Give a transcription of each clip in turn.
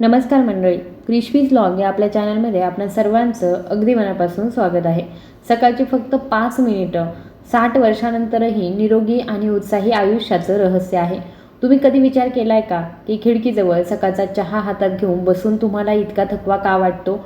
नमस्कार मंडळी क्रिशवीज लॉग या आपल्या चॅनलमध्ये आपल्या सर्वांचं अगदी मनापासून स्वागत आहे. सकाळची फक्त पाच मिनिटं साठ वर्षानंतरही निरोगी आणि उत्साही आयुष्याचं रहस्य आहे. तुम्ही कधी विचार केलाय का की खिडकीजवळ सकाळचा चहा हातात घेऊन बसून तुम्हाला इतका थकवा का वाटतो?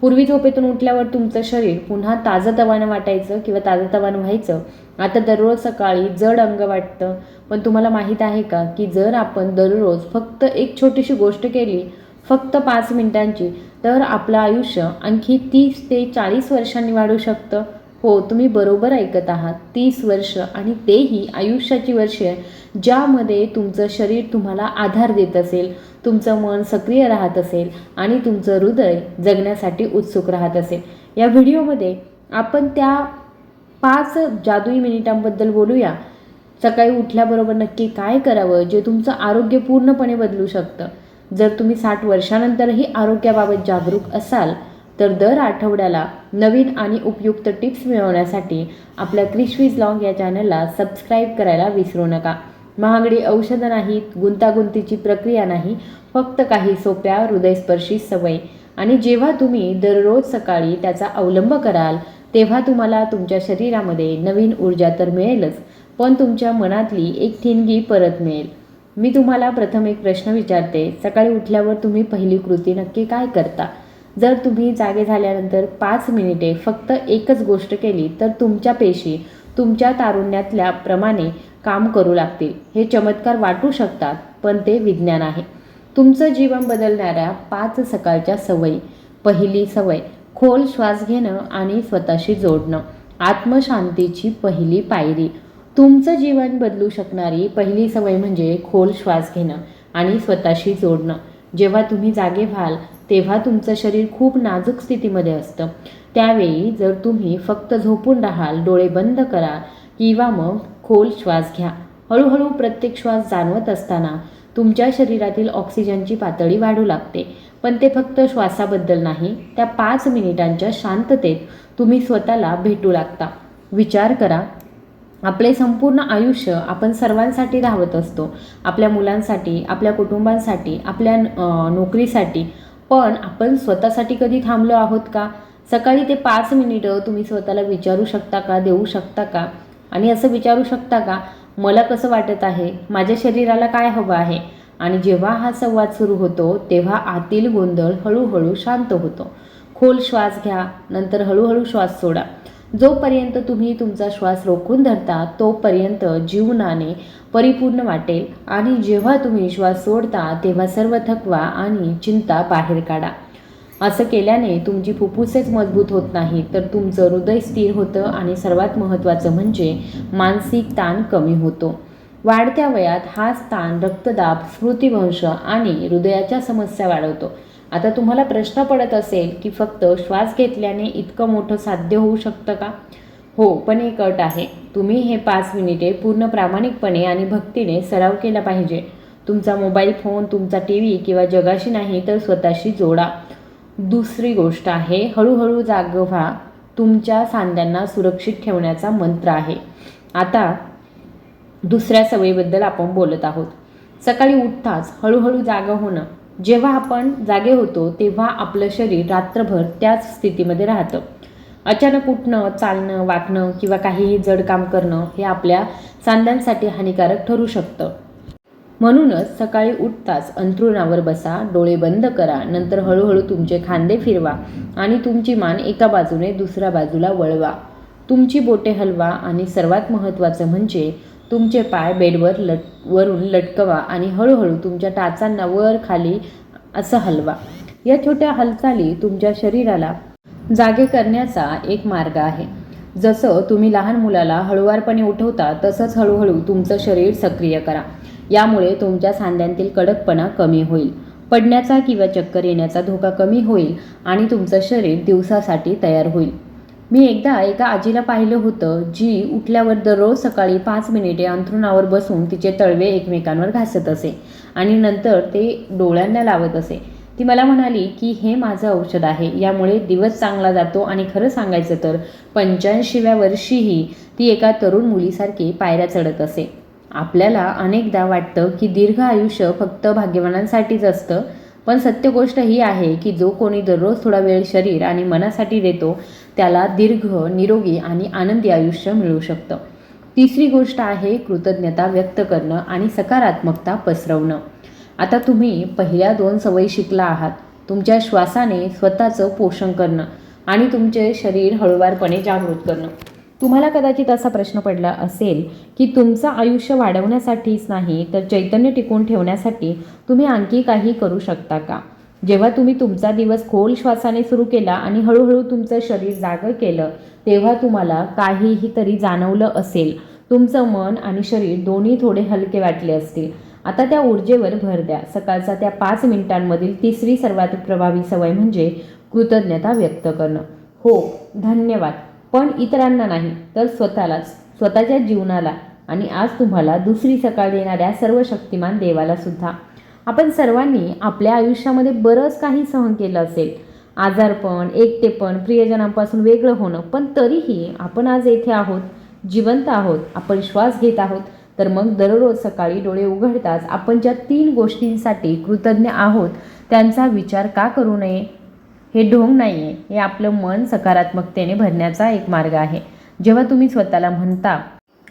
पूर्वी झोपेतून उठल्यावर तुमचं शरीर पुन्हा ताजंतवानं वाटायचं किंवा ताजंतवानं व्हायचं? आता दररोज सकाळी जड अंग वाटतं. पण तुम्हाला माहीत आहे का की जर आपण दररोज फक्त एक छोटीशी गोष्ट केली फक्त पाच मिनिटांची. तर आपलं आयुष्य आणखी तीस ते चाळीस वर्षांनी वाढू शकतं. हो तुम्ही बरोबर ऐकत आहात. तीस वर्ष आणि तेही आयुष्याची वर्षे ज्यामध्ये तुमचं शरीर तुम्हाला आधार देत असेल तुमचं मन सक्रिय राहत असेल आणि तुमचं हृदय जगण्यासाठी उत्सुक राहत असेल. या व्हिडिओमध्ये आपण त्या पाच जादुई मिनिटांबद्दल बोलूया. सकाळी उठल्याबरोबर नक्की काय करावं जे तुमचं आरोग्य पूर्णपणे बदलू शकतं. जर तुम्ही साठ वर्षानंतरही आरोग्याबाबत जागरूक असाल तर दर आठवड्याला नवीन आणि उपयुक्त टिप्स मिळवण्यासाठी आपल्या क्रिशवीज लॉग या चॅनलला सबस्क्राईब करायला विसरू नका. महागडी औषधं नाहीत गुंतागुंतीची प्रक्रिया नाही फक्त काही सोप्या हृदयस्पर्शी सवय. आणि जेव्हा तुम्ही दररोज सकाळी त्याचा अवलंब कराल तेव्हा तुम्हाला तुमच्या शरीरामध्ये नवीन ऊर्जा तर मिळेलच पण तुमच्या मनातली एक ठिणगी परत मिळेल. मी तुम्हाला प्रथम एक प्रश्न विचारते. सकाळी उठल्यावर तुम्ही पहिली कृती नक्की काय करता? जर तुम्ही जागे झाल्यानंतर पाच मिनिटे फक्त एकच गोष्ट केली तर तुमच्या पेशी तुमच्या तारुण्यातल्या प्रमाणे काम करू लागतील. हे चमत्कार वाटू शकतात पण ते विज्ञान आहे. तुमचं जीवन बदलणाऱ्या पाच सकाळच्या सवयी. पहिली सवय खोल श्वास घेणं आणि स्वतःशी जोडणं. आत्मशांतीची पहिली पायरी. तुमचं जीवन बदलू शकणारी पहिली सवय म्हणजे खोल श्वास घेणं आणि स्वतःशी जोडणं. जेव्हा तुम्ही जागे व्हाल तेव्हा तुमचं शरीर खूप नाजूक स्थितीमध्ये असतं. त्यावेळी जर तुम्ही फक्त झोपून राहाल डोळे बंद करा किंवा मग खोल श्वास घ्या. हळूहळू प्रत्येक श्वास जाणवत असताना तुमच्या शरीरातील ऑक्सिजनची पातळी वाढू लागते. पण ते फक्त श्वासाबद्दल नाही त्या पाच मिनिटांच्या शांततेत तुम्ही स्वतःला भेटू लागता. विचार करा आपले संपूर्ण आयुष्य आपण सर्वांसाठी धावत असतो. आपल्या मुलांसाठी आपल्या कुटुंबांसाठी आपल्या नोकरीसाठी. पण आपण स्वतःसाठी कधी थांबलो आहोत का? सकाळी ते पाच मिनिटं तुम्ही स्वतःला विचारू शकता का? देऊ शकता का? आणि असं विचारू शकता का? मला कसं वाटत आहे? माझ्या शरीराला काय हवं आहे? आणि जेव्हा हा संवाद सुरू होतो तेव्हा आतील गोंधळ हळूहळू शांत होतो. खोल श्वास घ्या नंतर हळूहळू श्वास सोडा. जोपर्यंत तुम्ही तुमचा श्वास रोखून धरता तोपर्यंत जीवनाने परिपूर्ण वाटेल आणि जेव्हा तुम्ही श्वास सोडता तेव्हा सर्व थकवा आणि चिंता बाहेर काढा. असं केल्याने तुमची फुफ्फुसेच मजबूत होत नाही तर तुमचं हृदय स्थिर होतं आणि सर्वात महत्त्वाचं म्हणजे मानसिक ताण कमी होतो. वाढत्या वयात हाच ताण रक्तदाब स्मृतिभ्रंश आणि हृदयाच्या समस्या वाढवतो. आता तुम्हाला प्रश्न पडत असेल की फक्त श्वास घेतल्याने इतकं मोठं साध्य होऊ शकतं का? हो पण एक अट आहे. तुम्ही हे पाच मिनिटे पूर्ण प्रामाणिकपणे आणि भक्तीने सराव केला पाहिजे. तुमचा मोबाईल फोन तुमचा टी व्ही किंवा जगाशी नाही तर स्वतःशी जोडा. दुसरी गोष्ट आहे हळूहळू जाग व्हा. तुमच्या सांध्यांना सुरक्षित ठेवण्याचा मंत्र आहे. आता दुसऱ्या सवयीबद्दल आपण बोलत आहोत. सकाळी उठताच हळूहळू जागा होणं. जेव्हा आपण जागे होतो तेव्हा आपलं शरीर रात्रभर त्याच स्थितीमध्ये राहतं. अचानक उठणं चालणं वाकणं किंवा काहीही जड काम करणं हे आपल्या सांध्यांसाठी हानिकारक ठरू शकतं. म्हणूनच सकाळी उठताच अंथरुणावर बसा डोळे बंद करा नंतर हळूहळू तुमचे खांदे फिरवा आणि तुमची मान एका बाजूने दुसऱ्या बाजूला वळवा. तुमची बोटे हलवा आणि सर्वात महत्त्वाचं म्हणजे तुमचे पाय बेडवर लट वरून लटकवा आणि हळूहळू तुमच्या टाचांना वर खाली असं हलवा. या छोट्या हालचाली तुमच्या शरीराला जागे करण्याचा एक मार्ग आहे. जसं तुम्ही लहान मुलाला हळुवारपणे उठवता तसंच हळूहळू तुमचं शरीर सक्रिय करा. यामुळे तुमच्या सांध्यांतील कडकपणा कमी होईल. पडण्याचा किंवा चक्कर येण्याचा धोका कमी होईल आणि तुमचं शरीर दिवसासाठी तयार होईल. मी एकदा एका आजीला पाहिलं होतं जी उठल्यावर दररोज सकाळी पाच मिनिटे अंथरुणावर बसून तिचे तळवे एकमेकांवर घासत असे आणि नंतर ते डोळ्यांना लावत असे. ती मला म्हणाली की हे माझं औषध आहे यामुळे दिवस चांगला जातो आणि खरं सांगायचं तर पंच्याऐंशीव्या वर्षीही ती एका तरुण मुलीसारखी पायऱ्या चढत असे. आपल्याला अनेकदा वाटतं की दीर्घ आयुष्य फक्त भाग्यवानांसाठीच असतं पण सत्य गोष्ट ही आहे की जो कोणी दररोज थोडा वेळ शरीर आणि मनासाठी देतो त्याला दीर्घ निरोगी आणि आनंदी आयुष्य मिळू शकतं. तिसरी गोष्ट आहे कृतज्ञता व्यक्त करणं आणि सकारात्मकता पसरवणं. आता तुम्ही पहिल्या दोन सवयी शिकला आहात. तुमच्या श्वासाने स्वतःचं पोषण करणं आणि तुमचे शरीर हळूवारपणे जागृत करणं. तुम्हाला कदाचित असा प्रश्न पडला असेल की तुमचं आयुष्य वाढवण्यासाठीच नाही तर चैतन्य टिकून ठेवण्यासाठी तुम्ही आणखी काही करू शकता का? जेव्हा तुम्ही तुमचा दिवस खोल श्वासाने सुरू केला आणि हळूहळू तुमचं शरीर जागं केलं तेव्हा तुम्हाला काहीही तरी जाणवलं असेल. तुमचं मन आणि शरीर दोन्ही थोडे हलके वाटले असतील. आता त्या ऊर्जेवर भर द्या. सकाळचा त्या पाच मिनिटांमधील तिसरी सर्वात प्रभावी सवय म्हणजे कृतज्ञता व्यक्त करणं. हो धन्यवाद. पण इतरांना नाही तर स्वतःलाच स्वतःच्या जीवनाला आणि आज तुम्हाला दुसरी सकाळ देणाऱ्या सर्व शक्तिमान देवाला सुद्धा. आपण सर्वांनी आपल्या आयुष्यामध्ये बरंच काही सहन केलं असेल. आजारपण एकटेपण प्रियजनांपासून वेगळं होणं पण तरीही आपण आज येथे आहोत जिवंत आहोत आपण श्वास घेत आहोत तर मग दररोज सकाळी डोळे उघडताच आपण ज्या तीन गोष्टींसाठी कृतज्ञ आहोत त्यांचा विचार का करू नये? हे ढोंग नाही आहे हे आपलं मन सकारात्मकतेने भरण्याचा एक मार्ग आहे. जेव्हा तुम्ही स्वतःला म्हणता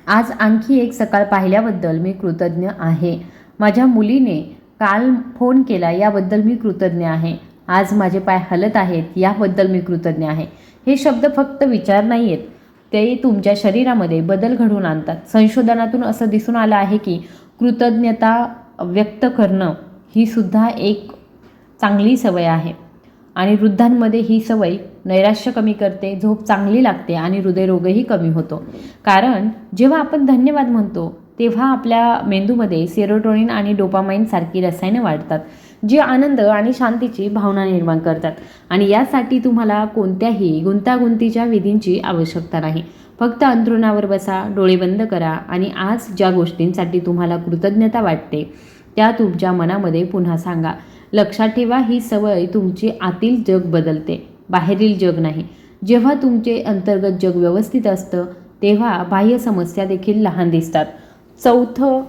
आज आणखी एक सकाळ पाहिल्याबद्दल मी कृतज्ञ आहे. माझ्या मुलीने काल फोन केला याबद्दल मी कृतज्ञ आहे. आज माझे पाय हलत आहेत याबद्दल मी कृतज्ञ आहे. हे शब्द फक्त विचार नाही आहेत ते तुमच्या शरीरामध्ये बदल घडवून आणतात. संशोधनातून असं दिसून आलं आहे की कृतज्ञता व्यक्त करणं ही सुद्धा एक चांगली सवय आहे. आणि वृद्धांमध्ये ही सवय नैराश्य कमी करते झोप चांगली लागते आणि हृदयरोगही कमी होतो. कारण जेव्हा आपण धन्यवाद म्हणतो तेव्हा आपल्या मेंदूमध्ये सेरोटोनिन आणि डोपामाइन सारखी रसायनं वाढतात जी आनंद आणि शांतीची भावना निर्माण करतात. आणि यासाठी तुम्हाला कोणत्याही गुंतागुंतीच्या विधींची आवश्यकता नाही. फक्त अंथरुणावर बसा डोळे बंद करा आणि आज ज्या गोष्टींसाठी तुम्हाला कृतज्ञता वाटते त्या तुमच्या मनामध्ये पुन्हा सांगा. लक्षात ठेवा ही सवय तुमची आतील जग बदलते बाहेरील जग नाही. जेव्हा तुमचे अंतर्गत जग व्यवस्थित असतं तेव्हा बाह्य समस्या देखील लहान दिसतात. चौथं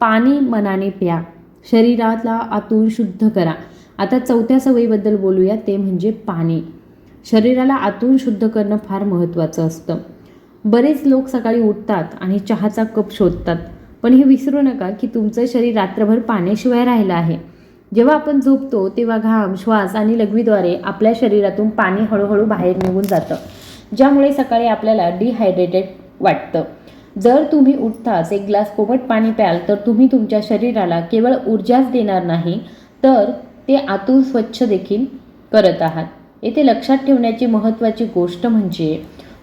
पाणी मनाने प्या. शरीराला आतून शुद्ध करा. आता चौथ्या सवयीबद्दल बोलूया ते म्हणजे पाणी. शरीराला आतून शुद्ध करणं फार महत्त्वाचं असतं. बरेच लोक सकाळी उठतात आणि चहाचा कप शोधतात. पण हे विसरू नका की तुमचं शरीर रात्रभर पाण्याशिवाय राहिलं आहे. जेव्हा आपण झोपतो तेव्हा घाम श्वास आणि लघवीद्वारे आपल्या शरीरातून पाणी हळूहळू बाहेर निघून जातं ज्यामुळे सकाळी आपल्याला डिहायड्रेटेड वाटतं. जर तुम्ही उठताच एक ग्लास कोमट पाणी प्याल तर तुम्ही तुमच्या शरीराला केवळ ऊर्जाच देणार नाही तर ते आतून स्वच्छ देखील करत आहात. येथे लक्षात ठेवण्याची महत्त्वाची गोष्ट म्हणजे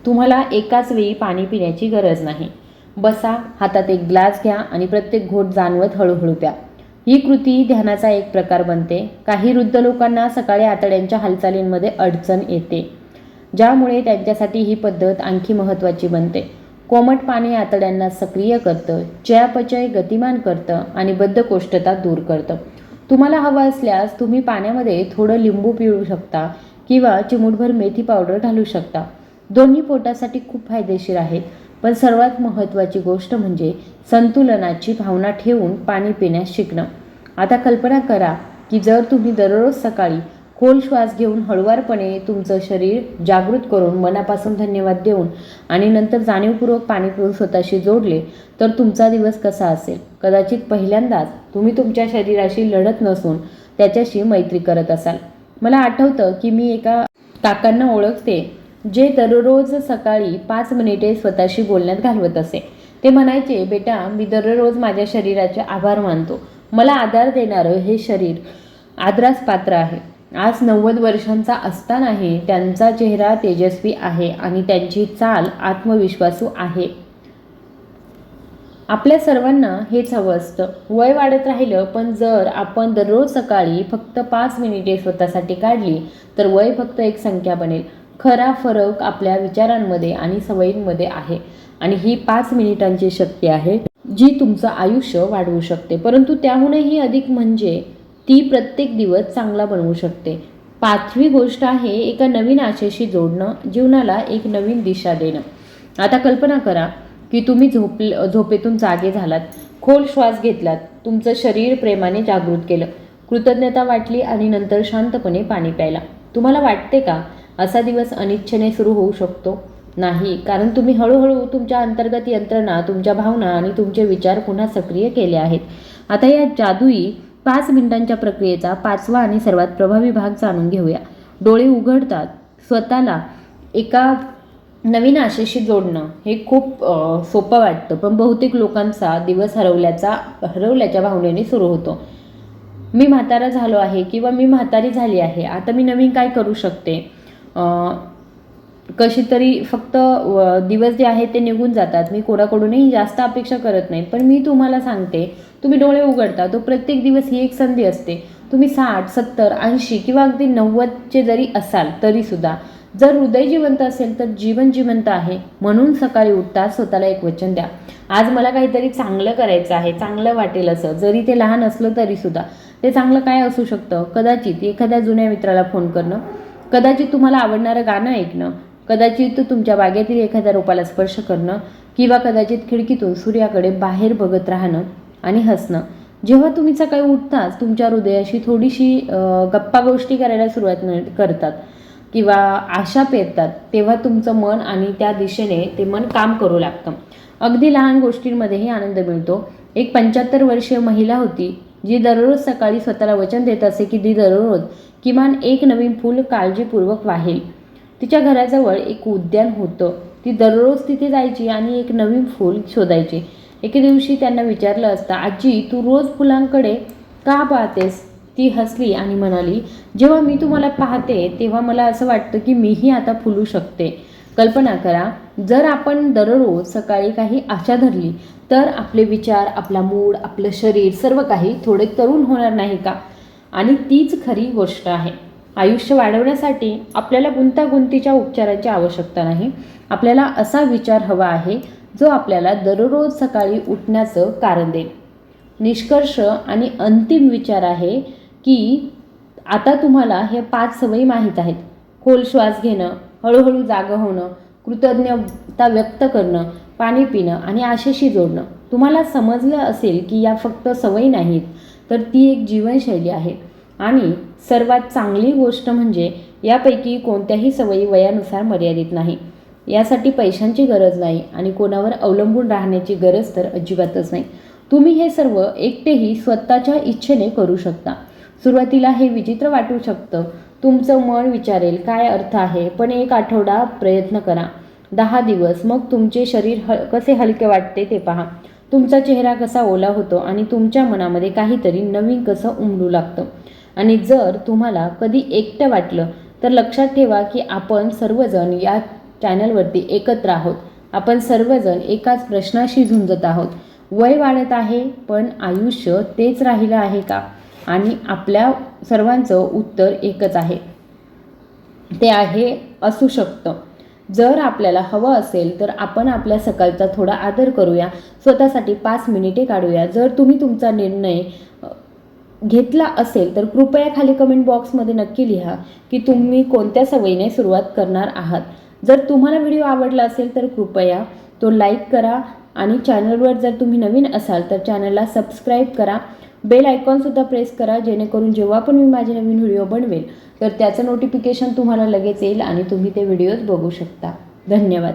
तुम्हाला एकाच वेळी पाणी पिण्याची गरज नाही. बसा हातात एक ग्लास घ्या आणि प्रत्येक घोट जाणवत हळूहळू प्या. ही कृती ध्यानाचा एक प्रकार बनते. काही वृद्ध लोकांना सकाळी आतड्यांच्या हालचालींमध्ये अडचण येते ज्यामुळे त्यांच्यासाठी ही पद्धत आणखी महत्त्वाची बनते. कोमट पाणी आतड्यांना सक्रिय करतं चयापचय गतिमान करतं आणि बद्धकोष्ठता दूर करतं. तुम्हाला हवं असल्यास तुम्ही पाण्यामध्ये थोडं लिंबू पिळू शकता किंवा चिमूटभर मेथी पावडर घालू शकता. दोन्ही पोटासाठी खूप फायदेशीर आहेत. पण सर्वात महत्त्वाची गोष्ट म्हणजे संतुलनाची भावना ठेवून पाणी पिण्यास शिकणं. आता कल्पना करा की जर तुम्ही दररोज सकाळी खोल श्वास घेऊन हळुवारपणे तुमचं शरीर जागृत करून मनापासून धन्यवाद देऊन आणि नंतर जाणीवपूर्वक पाणी पिऊन स्वतःशी जोडले तर तुमचा दिवस कसा असेल? कदाचित पहिल्यांदाच तुम्ही तुमच्या शरीराशी लढत नसून त्याच्याशी मैत्री करत असाल. मला आठवतं की मी एका काकांना ओळखते. जे दररोज सकाळी पाच मिनिटे स्वतःशी बोलण्यात घालवत असे. ते म्हणायचे बेटा मी दररोज माझ्या शरीराचे आभार मानतो. मला आधार देणारं हे शरीर आदरास पात्र आहे. आज नव्वद वर्षांचा असतानाही त्यांचा चेहरा तेजस्वी आहे आणि त्यांची चाल आत्मविश्वासू आहे. आपल्या सर्वांना हेच हवं असतं. वय वाढत राहिलं पण जर आपण दररोज सकाळी फक्त पाच मिनिटे स्वतःसाठी काढली तर वय फक्त एक संख्या बनेल. खरा फरक आपल्या विचारांमध्ये आणि सवयींमध्ये आहे. आणि ही पाच मिनिटांची शक्ती आहे जी तुमचं आयुष्य वाढवू शकते. परंतु त्याहूनही अधिक म्हणजे ती प्रत्येक दिवस चांगला बनवू शकते. पाचवी गोष्ट आहे एका नवीन आशेशी जोडणं जीवनाला एक नवीन दिशा देणं. आता कल्पना करा की तुम्ही झोप झोपेतून जागे झालात खोल श्वास घेतलात तुमचं शरीर प्रेमाने जागृत केलं कृतज्ञता वाटली आणि नंतर शांतपणे पाणी प्यायला. तुम्हाला वाटते का असा दिवस अनिच्छेने सुरू होऊ शकतो नाही. कारण तुम्ही हळूहळू तुमच्या अंतर्गत यंत्रणा तुमच्या भावना आणि तुमचे विचार पुन्हा सक्रिय केले आहेत. आता या जादुई पाच मिनिटांच्या प्रक्रियेचा पाचवा आणि सर्वात प्रभावी भाग जाणून घेऊया. डोळे उघडतात. स्वतःला एका नवीन आशेशी जोडणं हे खूप सोपं वाटतं. पण बहुतेक लोकांचा दिवस हरवल्याचा हरवल्याच्या भावनेने सुरू होतो. मी म्हातारा झालो आहे किंवा मी म्हातारी झाली आहे. आता मी नवीन काय करू शकते? कशी तरी फक्त दिवस जे आहेत ते निघून जातात. मी कोणाकडूनही जास्त अपेक्षा करत नाही. पण मी तुम्हाला सांगते तुम्ही डोळे उघडता तो प्रत्येक दिवस ही एक संधी असते. तुम्ही साठ सत्तर ऐंशी किंवा अगदी नव्वदचे जरी असाल तरीसुद्धा. जर हृदय जिवंत असेल तर जीवन जिवंत आहे. म्हणून सकाळी उठता स्वतःला एक वचन द्या. आज मला काहीतरी चांगलं करायचं आहे चांगलं वाटेल असं. जरी ते लहान असलं तरीसुद्धा. ते चांगलं काय असू शकतं? कदाचित एखाद्या जुन्या मित्राला फोन करणं. कदाचित तुम्हाला आवडणारं गाणं ऐकणं कदाचित तुमच्या बागेतील एखाद्या रोपाला स्पर्श करणं किंवा कदाचित खिडकीतून सूर्याकडे बाहेर बघत राहणं आणि हसणं. जेव्हा तुम्ही सकाळी उठताच तुमच्या हृदयाशी थोडीशी गप्पा गोष्टी करायला सुरुवात न- करतात किंवा आशा पेरतात तेव्हा तुमचं मन आणि त्या दिशेने ते मन काम करू लागतं. अगदी लहान गोष्टींमध्येही आनंद मिळतो. एक पंच्याहत्तर वर्षीय महिला होती जी दररोज सकाळी स्वतःला वचन देत असे की ती दररोज किमान एक नवीन फूल काळजीपूर्वक वाहेल. तिच्या घराजवळ एक उद्यान होतं. ती दररोज तिथे जायची आणि एक नवीन फूल शोधायची. एके दिवशी त्यांना विचारलं असता आजी तू रोज फुलांकडे का पाहतेस? ती हसली आणि म्हणाली जेव्हा मी तुम्हाला पाहते तेव्हा मला असं वाटतं की मीही आता फुलू शकते. कल्पना करा जर आपण दररोज सकाळी काही आशा धरली तर आपले विचार आपला मूड आपलं शरीर सर्व काही थोडे तरुण होणार नाही का? आणि तीच खरी गोष्ट आहे. आयुष्य वाढवण्यासाठी आपल्याला गुंतागुंतीच्या उपचारांची आवश्यकता नाही. आपल्याला असा विचार हवा आहे जो आपल्याला दररोज सकाळी उठण्याचं कारण देईल. निष्कर्ष आणि अंतिम विचार आहे की आता तुम्हाला हे पाच सवयी माहीत आहेत. खोल श्वास घेणं हळूहळू जागं होणं कृतज्ञता व्यक्त करणं पाणी पिणं आणि आशेशी जोडणं. तुम्हाला समजलं असेल की या फक्त सवयी नाहीत तर ती एक जीवनशैली आहे. आणि सर्वात चांगली गोष्ट म्हणजे यापैकी कोणत्याही सवयी वयानुसार मर्यादित नाही. यासाठी पैशांची गरज नाही आणि कोणावर अवलंबून राहण्याची गरज तर अजिबातच नाही. तुम्ही हे सर्व एकटेही स्वतःच्या इच्छेने करू शकता. सुरुवातीला हे विचित्र वाटू शकतं. तुमचं मन विचारेल काय अर्थ आहे? पण एक आठवडा प्रयत्न करा. दहा दिवस मग तुमचे शरीर ह कसे हलके वाटते ते पहा. तुमचा चेहरा कसा ओला होतो आणि तुमच्या मनामध्ये काहीतरी नवीन कसं उमलू लागतं? आणि जर तुम्हाला कधी एकटं वाटलं तर लक्षात ठेवा की आपण सर्वजण या चॅनलवरती एकत्र आहोत. आपण सर्वजण एकाच प्रश्नाशी झुंजत आहोत. वय वाढत आहे पण आयुष्य तेच राहिलं आहे का? आणि आपल्या सर्वांचं उत्तर एकच आहे. ते आहे असू शकतं. जर आपल्याला हवं असेल तर आपण आपल्या सकाळचा थोडा आदर करूया. स्वतःसाठी पाच मिनिटे काढूया. जर तुम्ही तुमचा निर्णय घेतला असेल तर कृपया खाली कमेंट बॉक्समध्ये नक्की लिहा की तुम्ही कोणत्या सवयीने सुरुवात करणार आहात. जर तुम्हाला व्हिडिओ आवडला असेल तर कृपया तो लाईक करा आणि चॅनलवर जर तुम्ही नवीन असाल तर चॅनलला सबस्क्राईब करा. बेल आयकॉनसुद्धा प्रेस करा जेणेकरून जेव्हा पण मी माझे नवीन व्हिडिओ बनवेल तर त्याचं नोटिफिकेशन तुम्हाला लगेच येईल आणि तुम्ही ते व्हिडिओज बघू शकता. धन्यवाद.